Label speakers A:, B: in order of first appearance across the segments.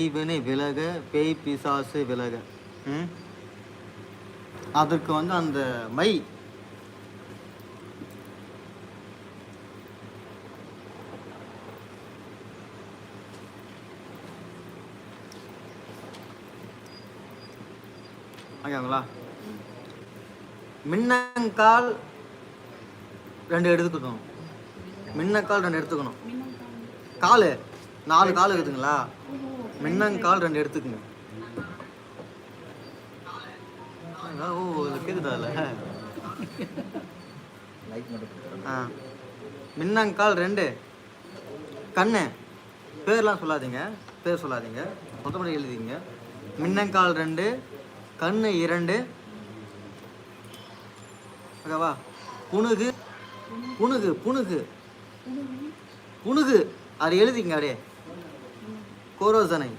A: தீவினை விலக பேய் பிசாசு விலக. அதற்கு வந்து அந்த மை. ஓகேங்களா மின்னங்கால் ரெண்டு எடுத்துக்கணும். மின்னங்கால் ரெண்டு எடுத்துக்கணும். கால். நாலு கால் இருக்குதுங்களா? மின்னங்கால் ரெண்டு எடுத்துக்கங்க. ஓ கேக்குதா ஆ. மின்னங்கால் ரெண்டு. கண்ணு. பேர்லாம் சொல்லாதீங்க. பேர் சொல்லாதீங்க. மொத்தப்படி எழுதிங்க மின்னங்கால் ரெண்டு கண்ணு இரண்டு. ஓகேவா புணுகு. புணுகு புணுகு. புணுகு. அது எழுதிங்க அப்படியே. கோரோசனை.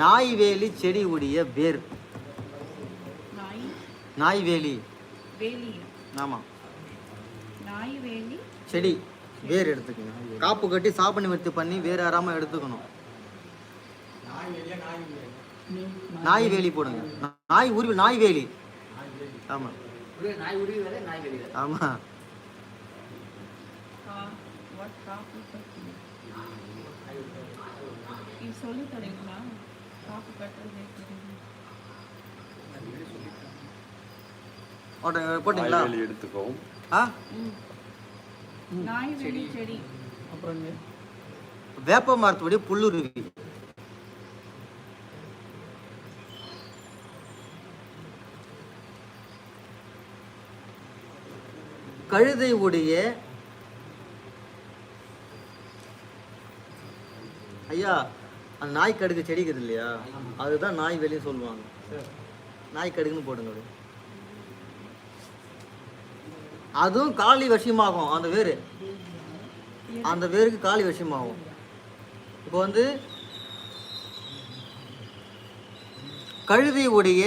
A: நாய்வேலி செடி உடைய வேர்.
B: நாய்?
A: நாய்வேலி.
B: வேலி.
A: ஆமாம்
B: நாய் வேலி
A: செடி. வேர் எடுத்துக்கணும். காப்பு கட்டி சாப்பு நிவர்த்தி பண்ணி வேர் ஏறாமல் எடுத்துக்கணும். நாய் வேலி போடுங்க. நாய் உருவி நாய் வேலி ஆமாம்
C: நாய் உருவி வேலை நாய் வெளி வேலை
A: ஆமாம்
B: வாட் காப்பு கட்டு இது சொல்லி தரீங்களா காப்பு கட்டுறது எப்படி?
A: ஓட்ட போட்டிங்களா?
D: நாய்வேலி எடுத்துக்கவும்
A: ஆ?
B: ம். நாய் வேலி செடி.
C: அப்புறம்
A: வேப்ப மரத்துடைய புல்லுருவி. கழுதை உடைய ஐயா அந்த நாய் கடுகு செடி இருக்குது இல்லையா? அதுதான் நாய் வெளியும் சொல்லுவாங்க. நாய் கடுகுன்னு போடுங்க அது அதுவும் காலி வசியமாகும் அந்த வேறு அந்த வேருக்கு காலி வசியமாகும் இப்போ வந்து கழுதை உடைய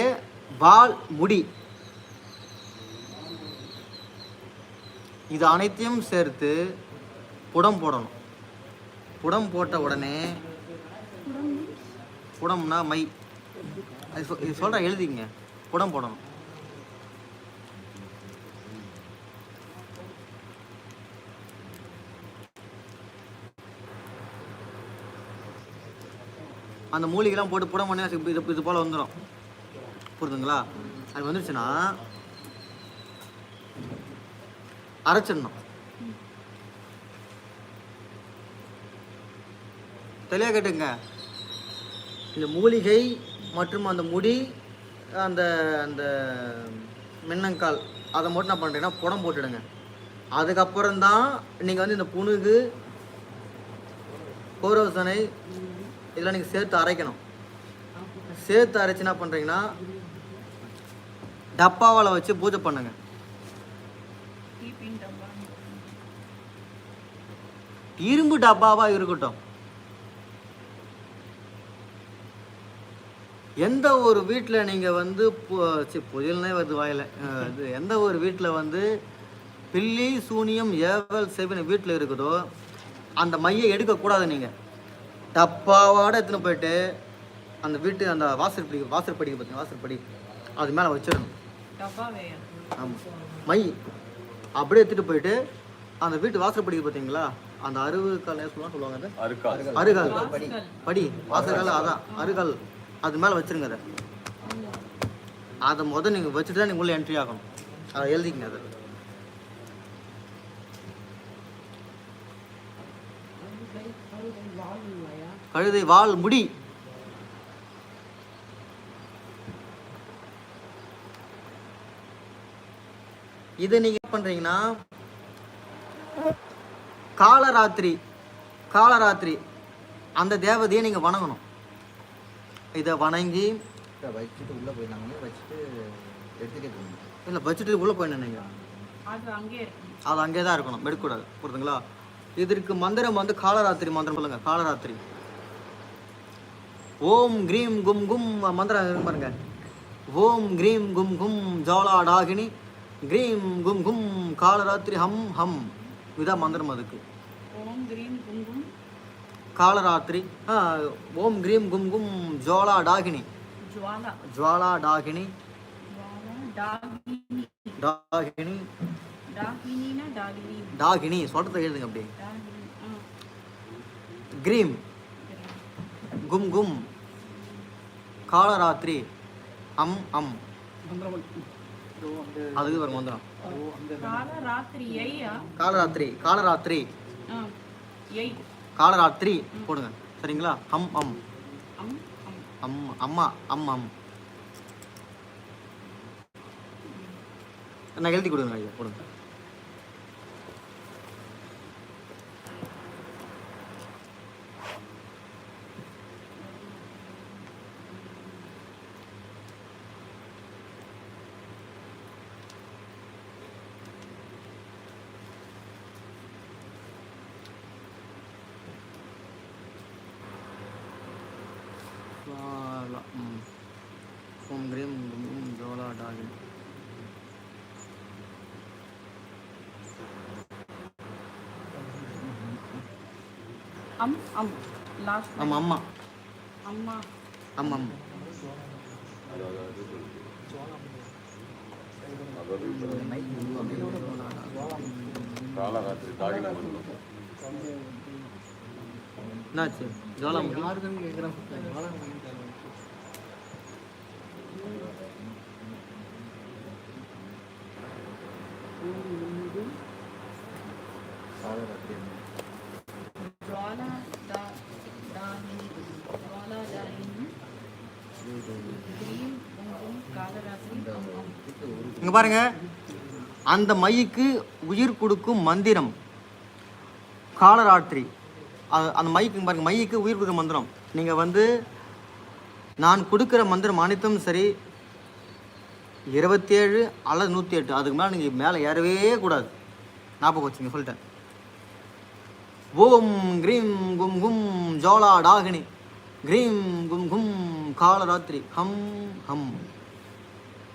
A: வால் முடி. இது அனைத்தையும் சேர்த்து புடம் போடணும். புடம் போட்ட உடனே புடம்னா மை. அது இது சொல்கிறேன் எழுதிங்க. புடம் போடணும். அந்த மூலிகைலாம் போட்டு புடம் பண்ணி இது இது போல் வந்துடும் புரிதுங்களா அது வந்துருச்சுன்னா அரைச்சிடணும். தெளிவாக கேட்டுங்க. இந்த மூலிகை மற்றும் அந்த முடி அந்த அந்த மின்னங்கால் அதை மட்டும் என்ன பண்ணுறீங்கன்னா புடம் போட்டுடுங்க. அதுக்கப்புறம் தான் நீங்கள் வந்து இந்த புணுகு கோரோசனை இதெல்லாம் நீங்கள் சேர்த்து அரைக்கணும். சேர்த்து அரைச்சு என்ன பண்ணுறீங்கன்னா டப்பாவால் வச்சு பூஜை பண்ணுங்க. இரும்பு டப்பாவாக இருக்கட்டும். எந்த ஒரு வீட்டில் நீங்கள் வந்து பு- சி, புயல்னே வருது வாயில். இது எந்த ஒரு வீட்டில் வந்து பில்லி சூனியம் ஏவல் செவின வீட்டில் இருக்குதோ அந்த மையை எடுக்கக்கூடாது நீங்கள் டப்பாவோட எடுத்துன்னு போயிட்டு அந்த வீட்டு அந்த வாசற்படி வாசற்படி பார்த்தீங்க வாசற்படி அது மேலே வச்சிடணும். ஆமாம் மை அப்படியே எடுத்துகிட்டு போயிட்டு அந்த வீட்டு வாசற்படி பார்த்தீங்களா அந்த அருவு கால் சொல்லுவாங்க? சொல்லுவாங்க அது?
D: அருக்கால்
A: அருகால்.
B: வாசல்.
A: படி. வாசல்கால் அதான். அருகால். அது மேலே வச்சிருங்க அதை. அதை முத நீங்கள் வச்சுட்டு தான் நீங்கள் உள்ள என்ட்ரி ஆகணும். அதை எழுதிக்கங்க அதை. கழுதை வால் முடி. இதை நீங்க பண்றீங்கன்னா காலராத்திரி காலராத்திரி அந்த தேவதையை நீங்க வணங்கணும். இதை வணங்கி
C: வச்சுட்டு உள்ள போயிருந்தாங்க வச்சுட்டு எடுத்துட்டே போகணும்
A: இல்லை வச்சுட்டு உள்ளே போய் நினைங்க
B: அது அங்கே இருக்கு
A: அது அங்கே தான் இருக்கணும் எடுக்கக்கூடாது புரியுதுங்களா? இதற்கு மந்திரம் வந்து காலராத்திரி மந்திரம் சொல்லுங்க காலராத்திரி. ஓம் கிரீம் கும் கும் மந்திரம் பாருங்க. ஓம் கிரீம் கும் கும் ஜாலா டாகினி கிரீம் கும் கும் காலராத்திரி ஹம் ஹம். இதான் மந்திரம் அதுக்கு.
B: ஓம் கிரீம் குங்கும்
A: காலராத்திரி ஆ, ஓம் கிரீம் கும் கும்
B: ஜுவாலா
A: ஜுவாலா. டாகினி.
B: ஜுவாலா டாகினி.
A: டாகினி.
B: டாகினி.
A: டாகினி சொல்றதை எழுதுங்க
B: ஆ.
A: கிரீம். கும் கும். காலராத்திரி. அம் அம். அதுக்கு ஒரு மந்திரம்.
B: கால ராத்திரி ஐயா
A: காலராத்திரி காலராத்திரி.
B: ஆ எய்
A: காலராத்திரி போடுங்க. சரிங்களா? அம் அம்.
B: அம் அம்.
A: அம் அம்மா அம் அம். நான் எழுதி கொடுங்க ஐயா. கொடுங்க ஜுவாலா, ம். ஓம் கிரீம் கும் ஜோலா டாகினி
B: அம் அம் லாஸ்ட்
A: ஆமா அம்மா.
B: அம்மா.
A: அம் அம்.
D: காலராத்திரி மண்டலம்
A: என்னாச்சு ஜோலாமுகி
C: யாருக்குன்னு கேட்குறேன்
B: ஜுவாலா டா டாகினி ஜுவாலா டாகினி கிரீம் குங்கும் காலராத்திரி அம் அம்
A: இங்கே பாருங்க. அந்த மைக்கு உயிர் கொடுக்கும் மந்திரம். காலராத்திரி. அது- அந்த மைக்கு பாருங்க மைக்கு உயிர் கொடுக்கும் மந்திரம். நீங்கள் வந்து நான் கொடுக்குற மந்திரம் அனைத்தும் சரி இருபத்தேழு அல்லது நூற்றி எட்டு அதுக்கு மேலே நீங்கள் மேலே ஏறவே கூடாது. ஞாபகம் வச்சுங்க சொல்லிட்டேன். ஓம் கிரீம் கும் கும் ஜோலா டாகினி. கிரீம் கும் கும் காலராத்திரி. ஹம் ஹம்.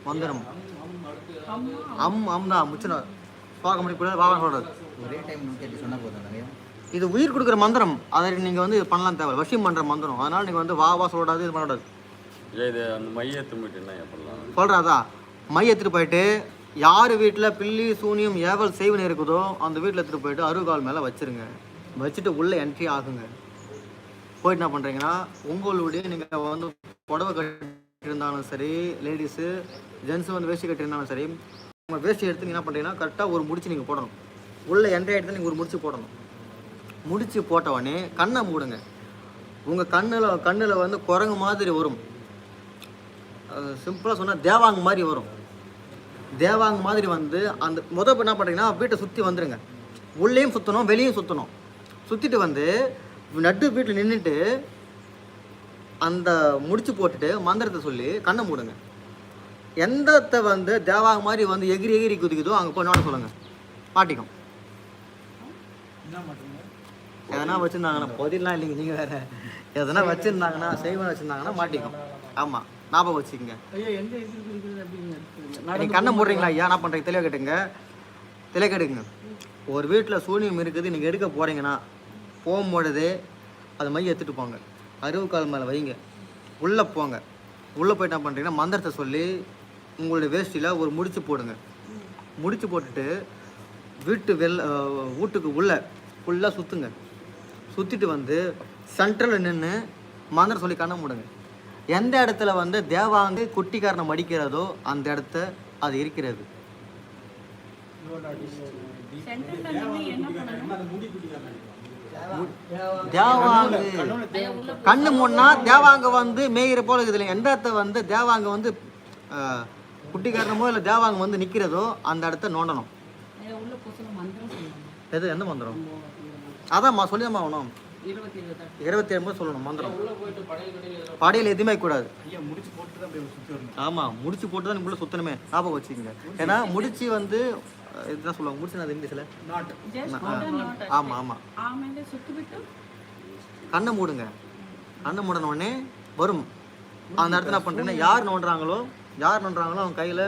A: மந்திரம். அம் அம் தான் முச்சுனா. பார்க்க முடியக்கூடாது வாங்க சொல்கிறது
C: ஒரே டைம் நூற்றி சொன்னால் போதும்
A: இது உயிர் கொடுக்குற மந்திரம். அதை நீங்கள் வந்து பண்ணலாம் தேவை வசியம் பண்ணுற மந்திரம். அதனால் நீங்கள் வந்து வா வா சொல்லக்கூடாது இது பண்ணக்கூடாது.
D: இது அந்த என்ன பண்ணலாம்?
A: சொல்கிறாதா மை எடுத்துகிட்டு போயிட்டு யார் வீட்டில் பில்லி சூனியம் ஏவல் செய்வன இருக்குதோ அந்த வீட்டில் எடுத்துகிட்டு போயிட்டு அருகால் மேலே வச்சிருங்க. வச்சுட்டு உள்ளே என்ட்ரி ஆகுங்க போயிட்டு என்ன பண்ணுறீங்கன்னா உங்களுடைய நீங்கள் வந்து புடவை கட்டியிருந்தாலும் சரி லேடிஸு ஜென்ஸு வந்து வேஷ்டி கட்டினாலும் சரி உங்கள் வேஷ்டி எடுத்து நீங்கள் என்ன பண்ணுறீங்கன்னா கரெக்டாக ஒரு முடிச்சு நீங்கள் போடணும். உள்ளே என்ட்ரி எடுத்து நீங்கள் ஒரு முடிச்சு போடணும். முடிச்சு போட்ட உடனே கண்ணை மூடுங்க. உங்கள் கண்ணில் கண்ணில் வந்து குரங்கு மாதிரி வரும். சிம்பிளாக சொன்னால் தேவாங்க மாதிரி வரும். தேவாங்க மாதிரி வந்து அந்த முதல் என்ன பண்ணுறீங்கன்னா வீட்டை சுற்றி வந்துடுங்க உள்ளேயும் சுற்றணும் வெளியும் சுற்றணும் சுற்றிட்டு வந்து நட்டு வீட்டில் நின்றுட்டு அந்த முடிச்சு போட்டுட்டு மந்திரத்தை சொல்லி கண்ணை மூடுங்க. எந்தத்தை வந்து தேவாங்க மாதிரி வந்து எகிரி எகிரி குதிக்குதோ அங்கே போய் நோட சொல்லுங்க. மாட்டிக்கும் எதனா வச்சுருந்தாங்கன்னா பதிலாம் இல்லைங்க நீங்கள் வேற. எதனா வச்சுருந்தாங்கன்னா செய்வன வச்சுருந்தாங்கன்னா மாட்டிக்கும். ஆமாம் ஞாபகம் வச்சுக்கோங்க. நீங்கள் கண்ணை மூடுறீங்களா? ஐயா என்ன பண்ணுறீங்க தெளிவாக கேட்டுங்க. தெளிவாக கேட்டுங்க. ஒரு வீட்டில் சூனியம் இருக்குது நீங்கள் எடுக்க போகிறீங்கன்னா போகும்பொழுது அது மைய எடுத்துகிட்டு போங்க. அருவு கால் மேலே வைங்க. உள்ளே போங்க. உள்ளே போயிட்டு என்ன பண்ணுறீங்கன்னா மந்திரத்தை சொல்லி உங்களுடைய வேஷ்டியில் ஒரு முடிச்சு போடுங்க. முடிச்சு போட்டுட்டு வீட்டு வெள்ள அஹ், வீட்டுக்கு உள்ளே ஃபுல்லாக சுற்றுங்க சுற்றிட்டு வந்து சென்ட்ரலில் நின்று மந்திரம் சொல்லி கண்ணை மூடுங்க. எந்த இடத்துல வந்து தேவாங்கு குட்டிக்காரனை மடிக்கிறதோ அந்த இடத்த அது இருக்கிறது. தேவாங்கு. கண்ணு முன்னா தேவாங்க வந்து மேயிற போல இருக்குது இல்லைங்க. எந்த இடத்த வந்து தேவாங்க வந்து குட்டி காரணமோ இல்லை தேவாங்க வந்து நிற்கிறதோ அந்த இடத்த நோண்டணும். எது எந்த மந்திரம்? அதான்மா சொல்லிதாம்மா ஆகணும்
B: இருபத்தி ஏழு
A: சொல்லணும் மந்திரம். படையில் எதுவுமே கூடாது. ஆமாம் முடிச்சு போட்டு தான் உள்ள சுத்தணுமே. ஞாபகம் வச்சுக்கோங்க. ஏன்னா முடிச்சு வந்து இதுதான் சொல்லுவாங்க. முடிச்சு நான் இங்கிலீஷில்? ஆமாம் ஆமாம் கண்ணை மூடுங்க. கண்ணை மூடின உடனே வரும். அந்த இடத்துல என்ன பண்ணுறீங்கன்னா யார் நோண்டுறாங்களோ யார் பண்ணுறாங்களோ அவங்க கையில்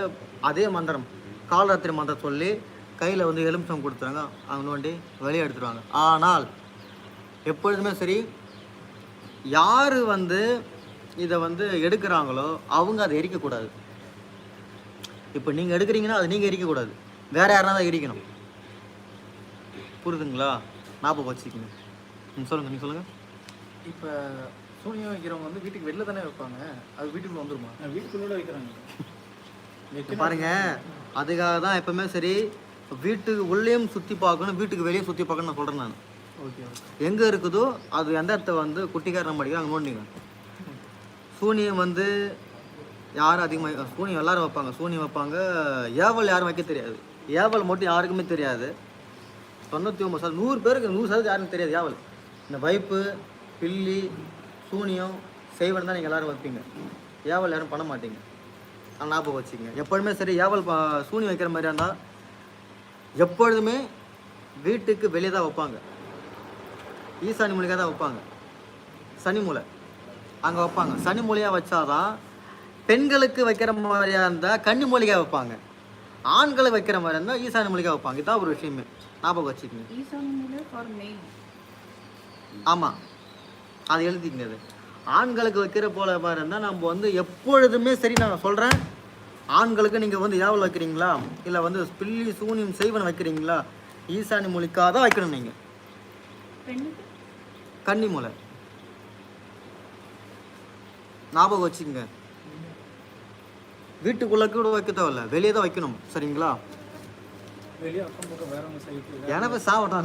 A: அதே மந்திரம் காலராத்திரி மந்திரம் சொல்லி கையில் வந்து எலுமிச்சம் கொடுத்துறாங்க அவங்க நோண்டி வெளியே எடுத்துருவாங்க. ஆனால் எப்பொழுதுமே சரி யார் வந்து இதை வந்து எடுக்கிறாங்களோ அவங்க அதை எரிக்கக்கூடாது. இப்போ நீங்கள் எடுக்கிறீங்கன்னா அதை நீங்கள் எரிக்கக்கூடாது. வேறு யாருனா தான் எரிக்கணும். புரியுதுங்களா ஞாபகம் வச்சுக்கோங்க. ம் சொல்லுங்கள் நீங்கள் சொல்லுங்கள்
E: இப்போ சூனியம் வைக்கிறவங்க வந்து வீட்டுக்கு வெளில தானே வைப்பாங்க. அது வீட்டுக்குள்ள வந்துருமா?
C: வீட்டுக்குள்ளே வைக்கிறாங்க.
A: பாருங்க அதுக்காக தான் எப்பவுமே சரி வீட்டுக்கு உள்ளேயும் சுற்றி பார்க்கணும் வீட்டுக்கு வெளியே சுற்றி பார்க்கணும் நான் சொல்கிறேன் நான்.
E: ஓகே
A: எங்கே இருக்குதோ அது எந்த இடத்த வந்து குட்டிக்காரன் படிக்கிறோம் அங்கே நோண்டிங்க. சூனியம் வந்து யாரும் அதிகமாக சூனியம் எல்லாரும் வைப்பாங்க. சூனியம் வைப்பாங்க. ஏவல் யாரும் வைக்க தெரியாது. ஏவல் மட்டும் யாருக்குமே தெரியாது. தொண்ணூற்றி ஒம்பது சதவீதம் நூறு பேருக்கு நூறு சதவீதம் யாருக்கும் தெரியாது ஏவல். இந்த வைப்பு பில்லி சூனியம் செய்வன் தான் நீங்கள் எல்லாரும் வைப்பீங்க. ஏவல் யாரும் பண்ண மாட்டீங்க. ஆனால் ஞாபகம் வச்சுக்கங்க. எப்பொழுதுமே சரி ஏவல் சூனியம் வைக்கிற மாதிரியா இருந்தால் எப்பொழுதுமே வீட்டுக்கு வெளியே தான் வைப்பாங்க. ஈசானி மூலிகை தான் வைப்பாங்க. சனி மூலை அங்கே வைப்பாங்க. சனி மூலையாக வச்சாதான் பெண்களுக்கு வைக்கிற மாதிரியா இருந்தால் கன்னி மூலிகை வைப்பாங்க. ஆண்களுக்கு வைக்கிற மாதிரி இருந்தால் ஈசானி மூலிகை வைப்பாங்க. இதுதான் ஒரு விஷயமே. ஞாபகம் வச்சுக்கோங்க. ஆமாம் அது எழுதிக்கங்க அது ஆண்களுக்கு வைக்கிற போல மாதிரி இருந்தால் நம்ம வந்து எப்பொழுதுமே சரி நான் சொல்கிறேன் ஆண்களுக்கு நீங்கள் வந்து ஏவல் வைக்கிறீங்களா? இல்லை வந்து பில்லி சூனியம் செய்வன் வைக்கிறீங்களா? ஈசானி மூலிக்காக தான் வைக்கணும் நீங்கள் கன்னி மூலை ஞாபகம் வச்சுக்கங்க. வீட்டுக்குள்ள கூட வைக்க தேவையில்ல. வெளியே தான் வைக்கணும். சரிங்களா?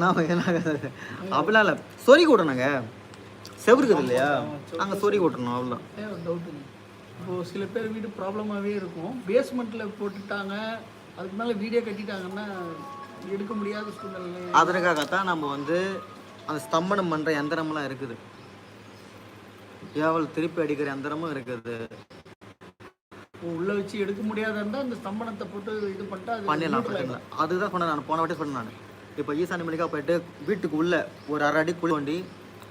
A: நான் என்ன அப்படிலாம் இல்லை. சொறி கூட்டணுங்க செவருக்குது இல்லையா அங்கே சொறி கூட்டணும் அவ்வளோதான்
E: ஒரு டவுட்டு இப்போ சில பேர் வீடு ப்ராப்ளமாகவே இருக்கும். பேஸ்மெண்ட்டில் போட்டுட்டாங்க. அதுக்கு மேலே வீடியோ கட்டிட்டாங்கன்னா எடுக்க முடியாத சூழ்நிலை
A: அதற்காகத்தான் நம்ம வந்து அந்த ஸ்தம்பனம் பண்ணுற எந்திரம்லாம் இருக்குது. ஏவல் திருப்பி அடிக்கிற எந்திரமும் இருக்குது.
E: உள்ள வச்சு எடுக்க முடியாத இருந்தால் அந்த ஸ்தம்பனத்தை போட்டு இது பண்ணிட்டா
A: பண்ணிடலாம் இல்லை. அதுதான் சொன்னேன் நான். போன வாட்டி சொன்னேன் நான். இப்போ ஈசானி மணிக்கா போயிட்டு வீட்டுக்கு உள்ள ஒரு அரை அடி குழி வண்டி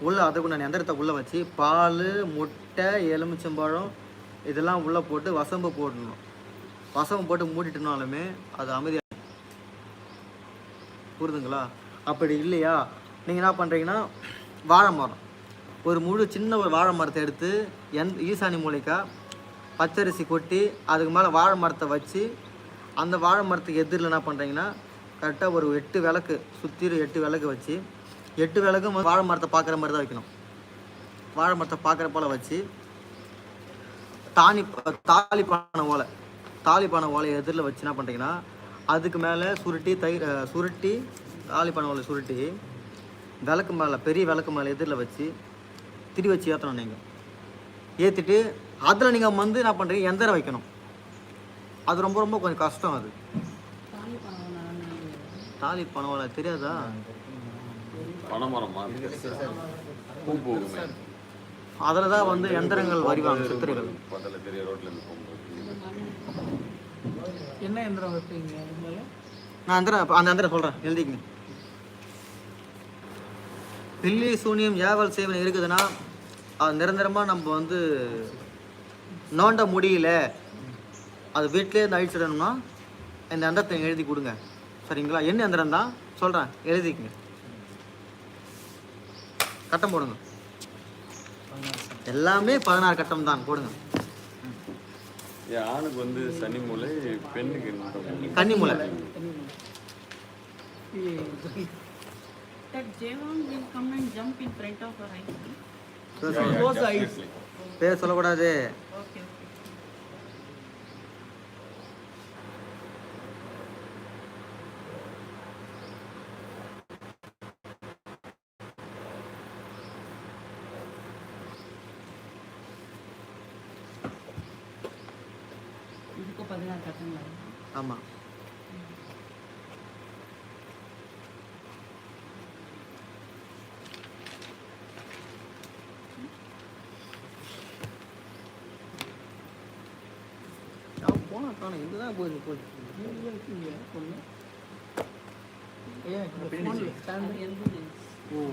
A: உள்ளே அதுக்கு நான் எந்திரத்தை வச்சு பால் முட்டை எலுமிச்சம்பழம் இதெல்லாம் உள்ளே போட்டு வசம்பு போடணும். வசம்பு போட்டு மூடிட்டுனாலுமே அது அமைதியாக புரிதுங்களா? அப்படி இல்லையா? நீங்கள் என்ன பண்ணுறீங்கன்னா வாழை மரம். ஒரு முழு சின்ன ஒரு வாழை மரத்தை எடுத்து எந் ஈசானி மூலிக்கா பச்சரிசி கொட்டி அதுக்கு மேலே வாழை மரத்தை வச்சு அந்த வாழை மரத்துக்கு எதிரில் என்ன பண்ணுறீங்கன்னா கரெக்டாக ஒரு எட்டு விளக்கு சுற்றிலும் எட்டு விளக்கு வச்சு எட்டு விளக்கும் வாழை மரத்தை பார்க்குற மாதிரி தான் வைக்கணும். வாழை மரத்தை பார்க்குற போல் வச்சு தானி தாலி பானை ஓலை தாலி பானை ஓலையை எதிரில் வச்சு என்ன பண்ணுறீங்கன்னா அதுக்கு மேலே சுருட்டி தயிர் சுருட்டி தாலி பானை ஓலை சுருட்டி விளக்கு மேலே பெரிய விளக்கு மேலே எதிரில் வச்சு திரி வச்சு ஏற்றணும் நீங்கள் ஏற்றிட்டு அதில் நீங்கள் வந்து என்ன பண்ணுறீங்க எந்திரம் வைக்கணும். அது ரொம்ப ரொம்ப கொஞ்சம் கஷ்டம் அது.
B: தாலி பணம் நான்
A: தாலி பானை ஓலை தெரியாதா
D: பனைமரமா பூ போகுமே.
A: அதில் தான் வந்து எந்திரங்கள் வரிவாங்க சித்திரைகள்.
D: பக்கத்தில் பெரிய இருந்து போகும்போது.
E: என்ன எந்திரம் வைப்பீங்க?
A: நான் அந்த அந்த எந்திரம் சொல்கிறேன் எழுதிக்கங்க. பில்லி சூனியம் ஏவல் சேவன் இருக்குதுன்னா அது நிரந்தரமாக நம்ம வந்து நோண்ட முடியல அது வீட்டிலே இருந்து அழிச்சிடணும்னா இந்த எந்திரத்தை எழுதி கொடுங்க. சரிங்களா? என்ன எந்திரம் தான் சொல்கிறேன் எழுதிக்கங்க. கட்டம் போடுங்க. எல்லாமே பதினாறு கட்டம் தான் போடுங்க.
D: ஆணுக்கு வந்து சனி மூலை பெண்ணுக்கு.
A: கன்னி மூலை
B: That Jayon
A: போனா காணும்
E: ஏன் phone ல stand
B: அது எந்த
A: ஓ